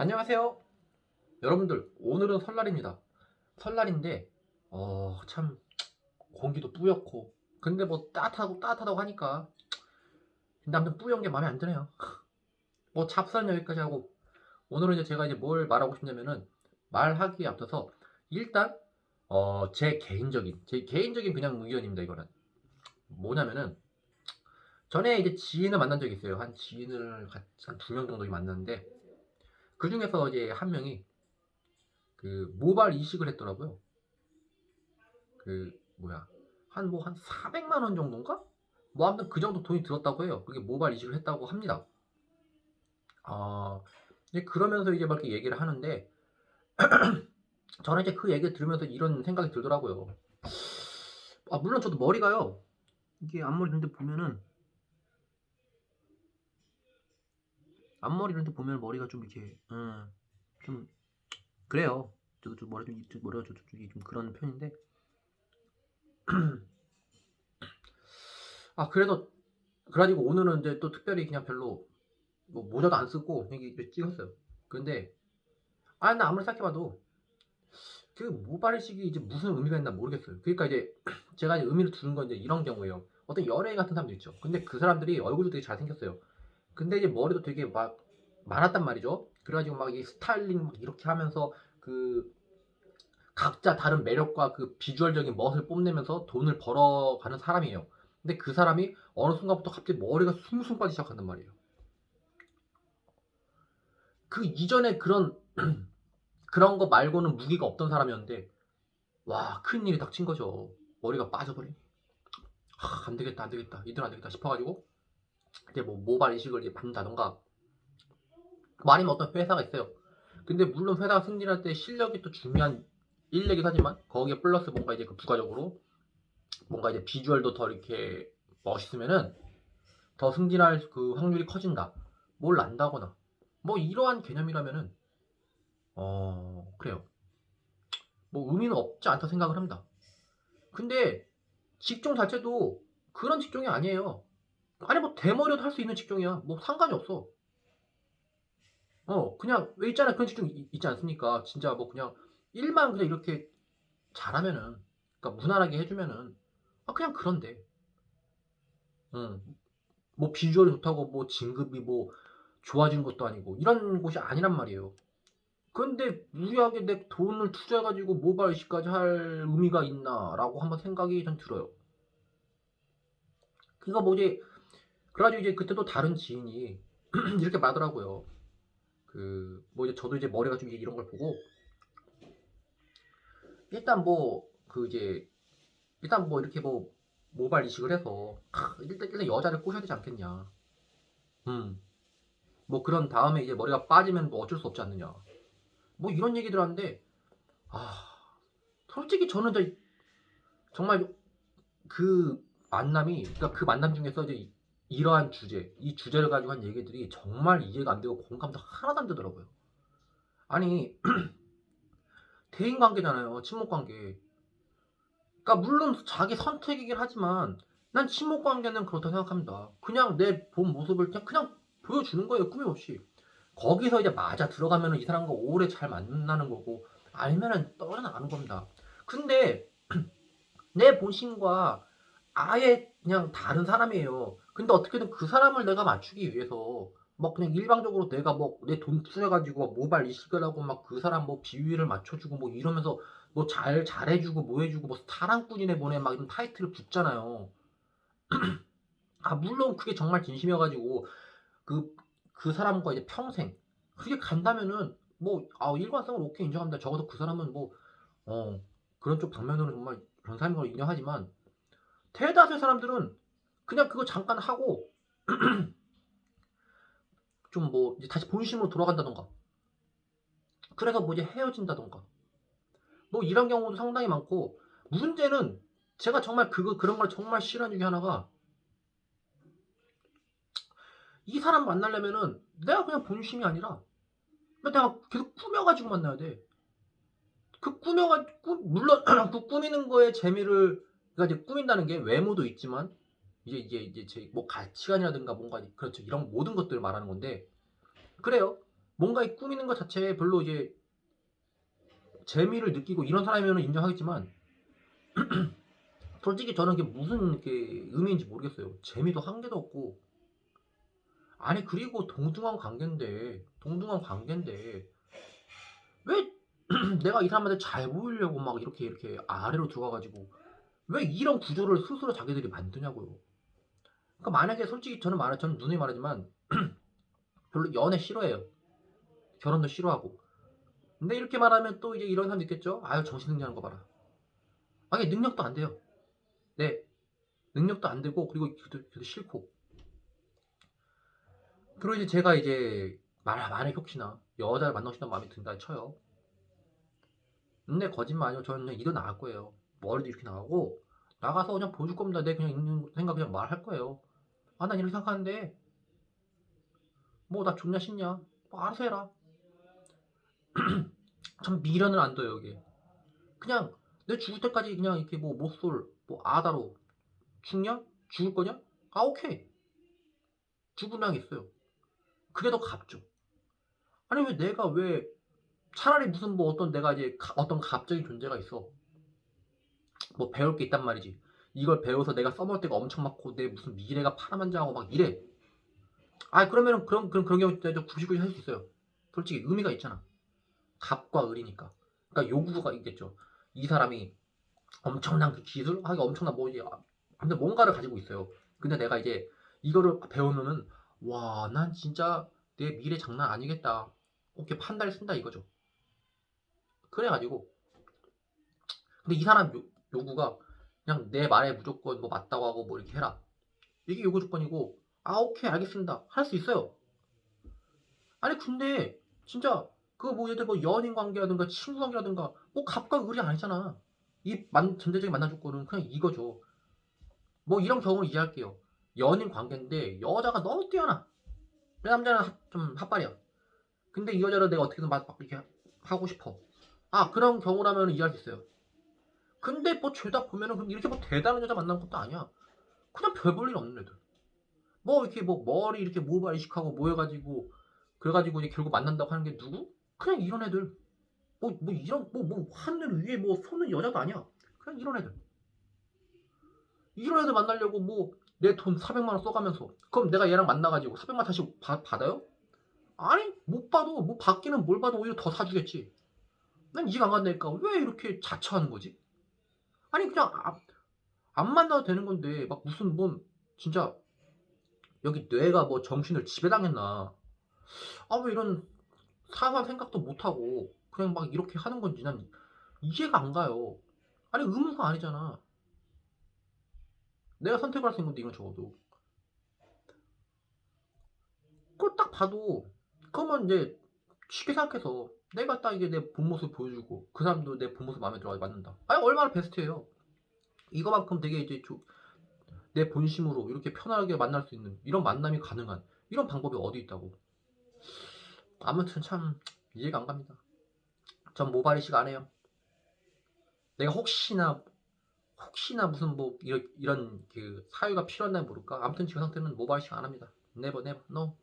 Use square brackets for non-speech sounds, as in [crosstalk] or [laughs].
안녕하세요. 여러분들, 오늘은 설날입니다. 설날인데, 어, 참, 공기도 뿌옇고, 근데 뭐 따뜻하고 따뜻하다고 하니까, 근데 아무튼 뿌연 게 마음에 안 드네요. [laughs] 뭐 잡사는 여기까지 하고, 오늘은 이제 제가 이제 뭘 말하고 싶냐면은, 말하기에 앞서서, 일단, 어, 제 개인적인, 제 개인적인 그냥 의견입니다, 이거는. 뭐냐면은, 전에 이제 지인을 만난 적이 있어요. 한 지인을 한 두 명 정도 만났는데, 그 중에서 이제 한 명이 그 모발 이식을 했더라고요. 그 뭐야 한 뭐 한 400만 원 정도인가? 뭐 아무튼 그 정도 돈이 들었다고 해요. 그게 모발 이식을 했다고 합니다. 아 이제 그러면서 이제 막 이렇게 얘기를 하는데 [clears throat] 저는 이제 그 얘기를 들으면서 이런 생각이 들더라고요. 아 물론 저도 머리가요. 이게 앞머리 이런데 보면은 앞머리 이런 데 보면 머리가 좀 이렇게 음, 좀 그래요. 저도 좀 머리 좀 머리가 좀, 좀, 좀 그런 편인데 [clears throat] 아 그래도 그래가지고 오늘은 이제 또 특별히 그냥 별로 뭐 모자도 안 쓰고 이렇게 찍었어요. 근데 아 나 아무리 생각해봐도 그 모발이식이 이제 무슨 의미가 있나 모르겠어요. 그러니까 이제 [clears throat] 제가 이제 의미를 두는 건 이제 이런 경우예요. 어떤 연예인 같은 사람도 있죠. 근데 그 사람들이 얼굴도 되게 잘생겼어요. 근데 이제 머리도 되게 막 많았단 말이죠. 그래가지고 막 이 스타일링 막 이렇게 하면서 그 각자 다른 매력과 그 비주얼적인 멋을 뽐내면서 돈을 벌어가는 사람이에요. 근데 그 사람이 어느 순간부터 갑자기 머리가 숭숭 빠지기 시작한단 말이에요. 그 이전에 그런 [clears throat] 그런 거 말고는 무기가 없던 사람이었는데 와 큰일이 닥친 거죠. 머리가 빠져버리니 아, 안 되겠다 안 되겠다 이들 안 되겠다 싶어가지고 이제 뭐 모발 이식을 이제 받는다던가 아니면 어떤 회사가 있어요. 근데 물론 회사가 승진할 때 실력이 또 중요한 일이긴 하지만 거기에 플러스 뭔가 이제 그 부가적으로 뭔가 이제 비주얼도 더 이렇게 멋있으면은 더 승진할 그 확률이 커진다. 뭘 안다거나 뭐 이러한 개념이라면은 어 그래요. 뭐 의미는 없지 않다 생각을 합니다. 근데 직종 자체도 그런 직종이 아니에요. 아니 뭐 대머리도 할 수 있는 직종이야. 뭐 상관이 없어. 어 그냥 왜 있잖아 그런 직종 이- 있지 않습니까? 진짜 뭐 그냥 일만 그냥 이렇게 잘하면은 그러니까 무난하게 해주면은 아 그냥 그런데. 응. 뭐 비주얼이 좋다고 뭐 진급이 뭐 좋아진 것도 아니고 이런 곳이 아니란 말이에요. 근데 무리하게 내 돈을 투자해가지고 모발 이식까지 할 의미가 있나라고 한번 생각이 전 들어요. 그러니까 뭐 이제 그래가지고 이제 그때 또 다른 지인이 [clears throat] 이렇게 말하더라고요. 그 뭐 이제 저도 이제 머리가 좀 이런 걸 보고 일단 뭐 그 이제 일단 뭐 이렇게 뭐 모발 이식을 해서 크, 일단 일단 여자를 꼬셔야 되지 않겠냐. 음. 뭐 그런 다음에 이제 머리가 빠지면 뭐 어쩔 수 없지 않느냐. 뭐 이런 얘기들 하는데 아 솔직히 저는 저 정말 그 만남이 그러니까 그 만남 중에서 이제 이- 이러한 주제 이 주제를 가지고 한 얘기들이 정말 이해가 안 되고 공감도 하나도 안 되더라고요. 아니 [clears throat] 대인 관계잖아요 친목 관계. 그러니까 물론 자기 선택이긴 하지만 난 친목 관계는 그렇다고 생각합니다. 그냥 내 본 모습을 그냥 그냥 보여주는 거예요 꾸밈 없이. 거기서 이제 맞아 들어가면은 이 사람과 오래 잘 만나는 거고 알면은 떠나는 겁니다. 근데 [clears throat] 내 본심과 아예 그냥 다른 사람이에요. 근데 어떻게든 그 사람을 내가 맞추기 위해서 막 그냥 일방적으로 내가 뭐 내돈 투자해가지고 모발 이식을 하고 막 그 사람 뭐 비위를 맞춰주고 뭐 이러면서 뭐 잘 잘해주고 뭐 해주고 뭐 사랑꾼이네 보내 막 이런 타이틀을 붙잖아요. [clears throat] 아 물론 그게 정말 진심이어가지고 그그 사람과 이제 평생 그게 간다면은 뭐 아 일관성을 오케이 인정합니다. 적어도 그 사람은 뭐 어 그런 쪽 방면으로 정말 그런 사람인 걸 인정하지만 대다수의 사람들은 그냥 그거 잠깐 하고 [clears throat] 좀 뭐 이제 다시 본심으로 돌아간다던가 그래서 뭐 이제 헤어진다던가 뭐 이런 경우도 상당히 많고 문제는 제가 정말 그거 그런 걸 정말 싫어하는 중에 하나가 이 사람 만나려면은 내가 그냥 본심이 아니라 내가 계속 꾸며가지고 만나야 돼. 그 꾸며가지고 물론 [clears throat] 그 꾸미는 거에 재미를 그러니까 이제 꾸민다는 게 외모도 있지만 이제 이제 이제 제 뭐 가치관이라든가 뭔가 그렇죠 이런 모든 것들을 말하는 건데 그래요. 뭔가 이 꾸미는 것 자체에 별로 이제 재미를 느끼고 이런 사람이면 인정하겠지만 [clears throat] 솔직히 저는 그게 무슨 이렇게 의미인지 모르겠어요. 재미도 한 개도 없고 아니 그리고 동등한 관계인데 동등한 관계인데 왜 [clears throat] 내가 이 사람한테 잘 보이려고 막 이렇게 이렇게 아래로 들어가가지고 왜 이런 구조를 스스로 자기들이 만드냐고요. 그러니까 만약에 솔직히 저는 말해 저는 누누이 말하지만 [clears throat] 별로 연애 싫어해요. 결혼도 싫어하고. 근데 이렇게 말하면 또 이제 이런 사람도 있겠죠. 아유 정신 승리하는 거 봐라. 아니 능력도 안 돼요. 네 능력도 안 되고 그리고 그도, 싫고. 그리고 이제 제가 이제 말 만약 혹시나 여자를 만나고 싶다는 마음이 든다 쳐요. 근데 거짓말 아니고 저는 그냥 일어 나갈 거예요. 머리도 이렇게 나가고 나가서 그냥 보여줄 겁니다. 내 그냥 있는 생각 그냥 말할 거예요. 아 난 이렇게 생각하는데 뭐나 좋냐 싫냐 뭐 알아서 해라. [clears throat] 참 미련을 안 둬요 여기. 그냥 내 죽을 때까지 그냥 이렇게 뭐 못쏠 뭐 아다로 죽냐 죽을 거냐 아 오케이 죽으면 있어요. 그게 더 값죠. 아니 왜 내가 왜 차라리 무슨 뭐 어떤 내가 이제 가- 어떤 갑적인 존재가 있어. 뭐 배울 게 있단 말이지. 이걸 배워서 내가 써먹을 때가 엄청 많고 내 무슨 미래가 파란만장하고 막 이래. 아 그러면은 그런 그런 그런 경우 좀 굽시굽시 할수 있어요. 솔직히 의미가 있잖아. 갑과 을이니까. 그러니까 요구가 있겠죠. 이 사람이 엄청난 그 기술, 엄청난 뭐 이제 아, 아무튼 뭔가를 가지고 있어요. 근데 내가 이제 이거를 배우면은 와, 난 진짜 내 미래 장난 아니겠다. 이렇게 판단을 쓴다 이거죠. 그래가지고 근데 이 사람 요, 요구가 그냥 내 말에 무조건 뭐 맞다고 하고 뭐 이렇게 해라. 이게 요구 조건이고 아 오케이 알겠습니다. 할 수 있어요. 아니 근데 진짜 그뭐 들어 뭐 연인 관계라든가 친구 관계라든가 뭐 갑과 을이 아니잖아. 이 만, 전체적인 만남 조건은 그냥 이거죠. 뭐 이런 경우를 이해할게요. 연인 관계인데 여자가 너무 뛰어나. 내 남자는 하- 좀 핫발이야. 근데 이 여자를 내가 어떻게든 막, 막 이렇게 하고 싶어. 아 그런 경우라면 이해할 수 있어요. 근데 뭐 죄다 보면은 이렇게 뭐 대단한 여자 만난 것도 아니야. 그냥 별 볼 일 없는 애들. 뭐 이렇게 뭐 머리 이렇게 모발 이식하고 뭐 해가지고 그래가지고 이제 결국 만난다고 하는 게 누구? 그냥 이런 애들. 뭐, 뭐 이런 뭐 뭐 하늘 위에 뭐 쏘는 여자도 아니야. 그냥 이런 애들. 이런 애들 만나려고 뭐 내 돈 400만 원 써가면서 그럼 내가 얘랑 만나가지고 400만 원 다시 바- 받아요? 아니 못 봐도 뭐 받기는 뭘 봐도 오히려 더 사주겠지. 난 이해가 안 간다니까 왜 이렇게 자처하는 거지? 아니 그냥 아- 안 만나도 되는 건데 막 무슨 뭔 진짜 여기 뇌가 뭐 정신을 지배당했나? 아 왜 이런 사소한 생각도 못 하고 그냥 막 이렇게 하는 건지 난 이해가 안 가요. 아니 의무가 아니잖아. 내가 선택을 할수 있는 건데 이건 적어도 그걸 딱 봐도 그러면 이제 쉽게 생각해서 내가 딱 이게 내 본 모습 보여주고 그 사람도 내 본 모습 마음에 들어 맞는다. 아니 얼마나 베스트예요. 이거만큼 되게 이제 조- 내 본심으로 이렇게 편하게 만날 수 있는 이런 만남이 가능한 이런 방법이 어디 있다고. 아무튼 참 이해가 안 갑니다. 전 모발이식 안 해요. 내가 혹시나 혹시나 무슨 뭐 이런, 이런 그 사유가 필요한지 모를까. 아무튼 지금 상태는 모발이식 안 합니다. 네버 네버 노.